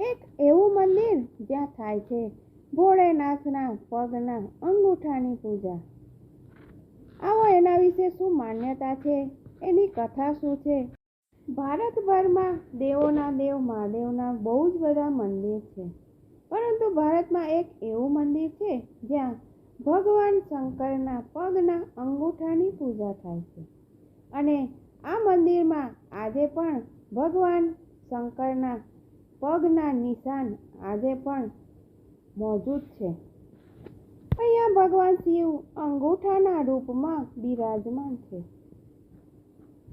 એક એવું મંદિર જ્યાં થાય છે. ભોળેનાથના પગના અંગૂઠાની પૂજા. આવો એના વિશે શું માન્યતા છે? એની કથા શું છે? ભારતભરમાં દેવોના દેવ, મહાદેવના બહુ જ બધા મંદિર છે. પરંતુ ભારતમાં એક એવું મંદિર છે જ્યાં ભગવાન શંકરના પગના અંગૂઠાની પૂજા થાય છે. અને આ મંદિરમાં આજે પણ ભગવાન શંકરના પગના નિશાન આજે પણ મોજૂદ છે. અહીંયા ભગવાન શિવ અંગૂઠાના રૂપમાં બિરાજમાન છે.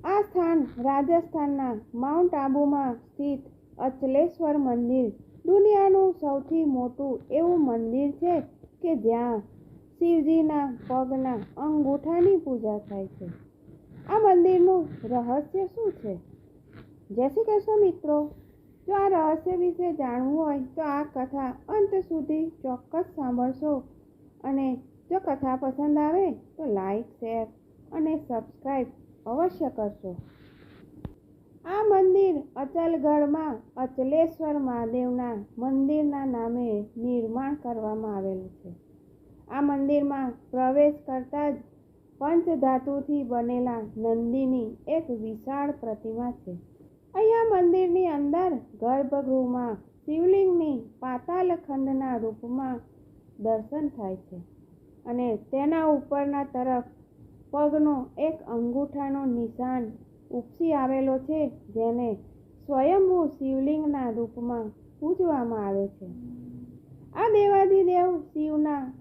આ સ્થાન રાજસ્થાનના માઉન્ટ આબુમાં સ્થિત અચલેશ્વર મંદિર દુનિયાનું સૌથી મોટું એવું મંદિર છે કે જ્યાં શિવજીના પગના અંગૂઠાની પૂજા થાય છે. આ મંદિરનું રહસ્ય શું છે? જય શ્રી કૃષ્ણ મિત્રો. જો આ રહસ્ય વિશે જાણવું હોય તો આ કથા અંત સુધી ચોક્કસ સાંભળશો. અને જો કથા પસંદ આવે તો લાઈક શેર અને સબસ્ક્રાઈબ અવશ્ય કરશો. આ મંદિર અચલગઢમાં અચલેશ્વર મહાદેવના મંદિરના નામે નિર્માણ કરવામાં આવેલું છે. આ મંદિરમાં પ્રવેશ કરતાં જ પંચધાતુથી બનેલા નંદીની એક વિશાળ પ્રતિમા છે. અહીંયા મંદિરની અંદર ગર્ભગૃહમાં શિવલિંગની પાતાલખંડના રૂપમાં દર્શન થાય છે અને તેના ઉપરના તરફ પગનો એક અંગૂઠાનો નિશાન ઉપસી આવેલો છે, જેને સ્વયંભૂ શિવલિંગના રૂપમાં પૂજવામાં આવે છે. આ દેવાધિદેવ શિવના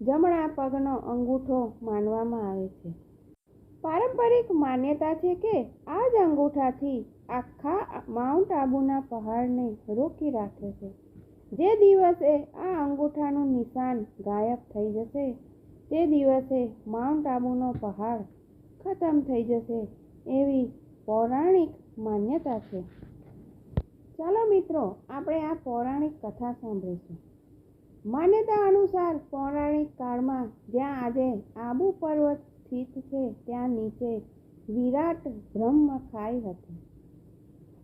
જમણા પગનો અંગૂઠો માનવામાં આવે છે. પારંપરિક માન્યતા છે કે આ જ અંગૂઠાથી આખા માઉન્ટ આબુના પહાડને રોકી રાખે છે. જે દિવસે આ અંગૂઠાનું નિશાન ગાયબ થઈ જશે, તે દિવસે માઉન્ટ આબુનો પહાડ ખતમ થઈ જશે એવી પૌરાણિક માન્યતા છે. ચાલો મિત્રો, આપણે આ પૌરાણિક કથા સાંભળીશું. માન્યતા અનુસાર પૌરાણિક કાળમાં જ્યાં આજે આબુ પર્વત સ્થિત છે, ત્યાં નીચે વિરાટ બ્રહ્મ ખાઈ હતી.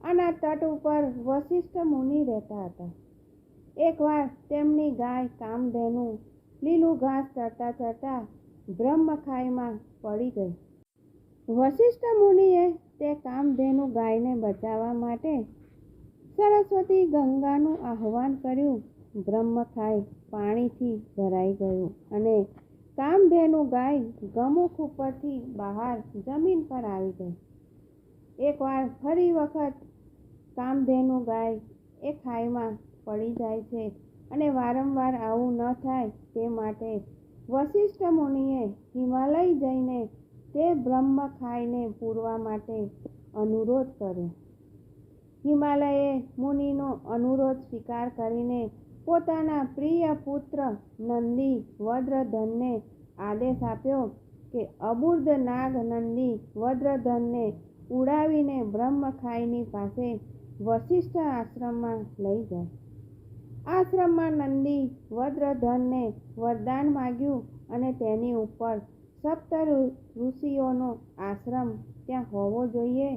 આના તટ ઉપર વશિષ્ઠ મુનિ રહેતા હતા. એકવાર તેમની ગાય કામધેનુ લીલું ઘાસ ચરતા ચરતા બ્રહ્મખાઈમાં પડી ગઈ. વશિષ્ઠ મુનિએ તે કામધેનુ ગાયને બચાવવા માટે સરસ્વતી ગંગાનું આહ્વાન કર્યું. બ્રહ્મખાઈ પાણીથી ભરાઈ ગયું અને કામધેનુ ગાય ગમુખ ઉપરથી બહાર જમીન પર આવી ગઈ. એકવાર ફરી વખત કામધેનુ ગાય એ ખાઈમાં પડી જાય છે અને વારંવાર આવું ન થાય તે માટે વશિષ્ઠ મુનિએ હિમાલય જઈને તે બ્રહ્મ ખાઈને પૂરવા માટે અનુરોધ કર્યો. હિમાલયે મુનિનો અનુરોધ સ્વીકાર કરીને પોતાના પ્રિય પુત્ર નંદી વદ્રધનને આદેશ આપ્યો કે અબુર્દ નાગ નંદી વદ્રધનને ઉડાવીને બ્રહ્મખાઈની પાસે વશિષ્ઠ આશ્રમમાં લઈ જાય. આશ્રમમાં નંદી વદ્રધનને વરદાન માગ્યું અને તેની ઉપર સપ્ત ઋષિઓનો આશ્રમ ત્યાં હોવો જોઈએ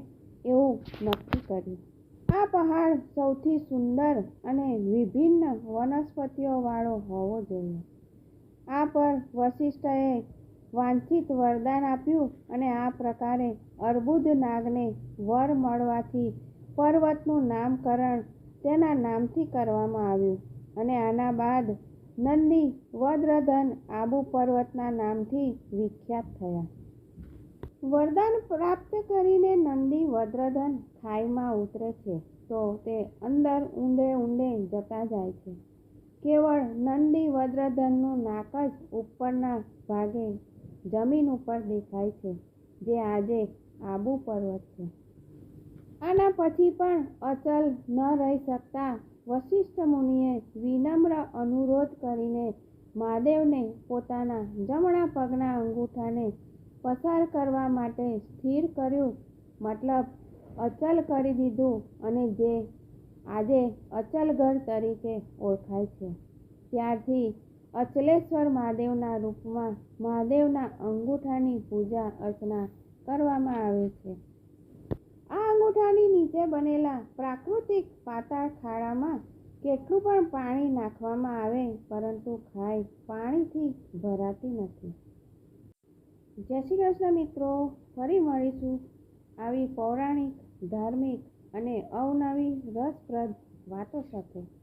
એવું નક્કી કર્યું. આ પહાડ સૌથી સુંદર અને વિભિન્ન વનસ્પતિઓવાળો હોવો જોઈએ. આ પર વશિષ્ઠએ વાંછિત વરદાન આપ્યું અને આ પ્રકારે અર્બુદ નાગને વર મળવાથી પર્વતનું નામકરણ તેના નામથી કરવામાં આવ્યું અને આના બાદ નંદી વદ્રધન આબુ પર્વતના નામથી વિખ્યાત થયા. વરદાન પ્રાપ્ત કરીને નંદી વદ્રધન ખાઈમાં ઉતરે છે, તો તે અંદર ઊંડે ઊંડે જતા જાય છે. કેવળ નંદી વદ્રધનનું નાક જ ઉપરના ભાગે જમીન ઉપર દેખાય છે, જે આજે આબુ પર્વત છે. આના પછી પણ અચલ ન રહી શકતા વશિષ્ઠ મુનિએ વિનમ્ર અનુરોધ કરીને મહાદેવને પોતાના જમણા પગના અંગૂઠાને પસાર કરવા માટે સ્થિર કર્યું. મતલબ, અચલ કરી દીધું અને જે આજે અચલગઢ તરીકે ઓળખાય છે. ત્યારથી અચલેશ્વર મહાદેવના રૂપમાં મહાદેવના અંગૂઠાની પૂજા અર્ચના કરવામાં આવે છે. આ અંગૂઠાની નીચે બનેલા પ્રાકૃતિક પાતાળ ખાડામાં કેટલું પણ પાણી નાખવામાં આવે, પરંતુ ખાઈ પાણીથી ભરાતી નથી. જય શ્રી કૃષ્ણ મિત્રો. ફરી મળીશું આવી પૌરાણિક ધાર્મિક અને અવનવી રસપ્રદ વાતો સાથે.